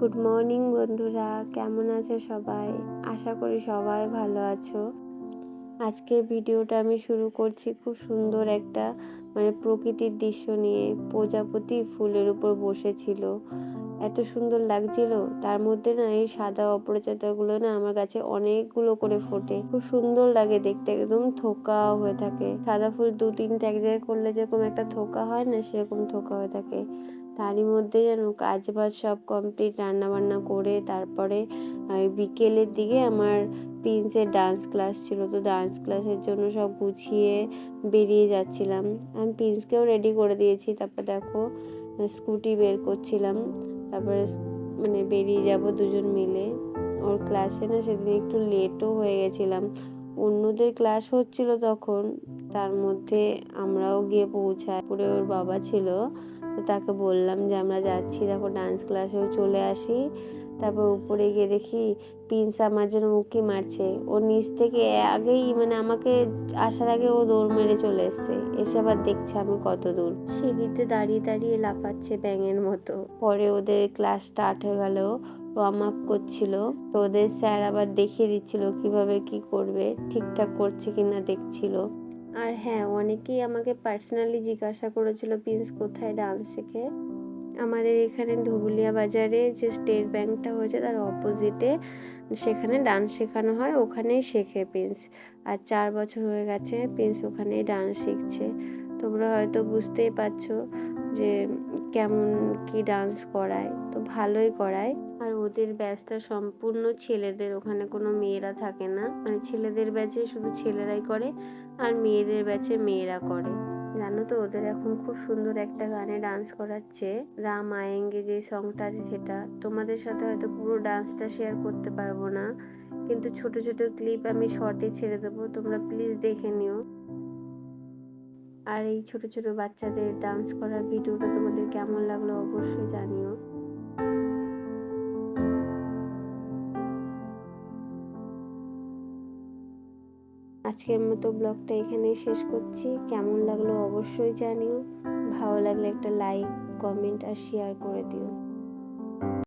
Good morning বন্ধুরা। কেমন আছে সবাই? আশা করি সবাই ভালো আছো। আজকে ভিডিওটা আমি শুরু করছি খুব সুন্দর একটা মানে প্রকৃতির দৃশ্য নিয়ে। প্রজাপতি ফুলের উপর বসেছিল। এত সুন্দর লাগছিল। তার মধ্যে না এই সাদা অপরাজিতাগুলো না আমার কাছে অনেকগুলো করে ফোটে। খুব সুন্দর লাগে দেখতে, একদম থোকা হয়ে থাকে। সাদা ফুল দু তিনটে এক জায়গায় করলে যেরকম একটা থোকা হয় না সেরকম থোকা হয়ে থাকে। তারই মধ্যে যেন কাজ বাজ সব কমপ্লিট রান্না বান্না করে তারপরে বিকেলের দিকে আমার প্রিন্সের ডান্স ক্লাস ছিল, তো ডান্স ক্লাসের জন্য সব গুছিয়ে বেরিয়ে যাচ্ছিলাম। আমি প্রিন্সকেও রেডি করে দিয়েছি, তারপর দেখো স্কুটি বের করছিলাম, তারপরে মানে বেরিয়ে যাব দুজন মিলে। ওর ক্লাসে না সেদিন একটু লেটও হয়ে গেছিলাম। অন্যদের ক্লাস হচ্ছিল তখন তার মধ্যে আমরাও গিয়ে পৌঁছাই। পরে ওর বাবা ছিল তাকে বললাম যে আমরা যাচ্ছি, দেখো ডান্স ক্লাসেও চলে আসি। তারপর উপরে গিয়ে দেখি পিন্স আমার জন্য উকি মারছে। ও নিচ থেকে আগেই মানে আমাকে আসার আগে ও দৌড় মেরে চলে এসছে। এসে আবার দেখছে আমি কত দূর। সিঁড়িতে দাঁড়িয়ে দাঁড়িয়ে লাফাচ্ছে ব্যাঙের মতো। পরে ওদের ক্লাস স্টার্ট হয়ে গেল ওয়ার্ম আপ করছিল। তো ওদের স্যার আবার দেখিয়ে দিচ্ছিল কীভাবে কি করবে, ঠিকঠাক করছে কিনা দেখছিল। আর হ্যাঁ অনেকেই আমাকে পার্সোনালি জিজ্ঞাসা করেছিল, প্রিন্স, কোথায় ডান্স শেখে? আমাদের এখানে ধুবুলিয়া বাজারে যে স্টেট ব্যাংকটা হয়েছে, তার অপোজিটে সেখানে ডান্স শেখানো হয়, ওখানেই শেখে প্রিন্স। আর চার বছর হয়ে গেছে প্রিন্স ওখানেই ডান্স শিখছে। তোমরা হয়তো বুঝতেই পারছ যে কেমন কি ডান্স করায়, তো ভালোই করায়। আর ওদের ব্যাচটা সম্পূর্ণ ছেলেদের, ওখানে কোনো মেয়েরা থাকে না। মানে ছেলেদের ব্যাচে শুধু ছেলেরাই করে, আর মেয়েদের ব্যাচে মেয়েরা করে। জানো তো, ওদের এখন খুব সুন্দর একটা গানে ডান্স করাচ্ছে। রাম আয়েঙ্গে যে সংটা আছে সেটা। তোমাদের সাথে হয়তো পুরো ডান্সটা শেয়ার করতে পারব না। কিন্তু ছোট ছোট ক্লিপ আমি শর্টে ছেড়ে দেবো। তোমরা প্লিজ দেখে নিও। আর এই ছোট ছোট বাচ্চাদের ডান্স করার ভিডিওটা তোমাদের কেমন লাগল অবশ্যই জানিও। আজকের মতো ব্লগটা এখানেই শেষ করছি। কেমন লাগল অবশ্যই জানিও। ভালো লাগলে একটা লাইক কমেন্ট আর শেয়ার করে দিও।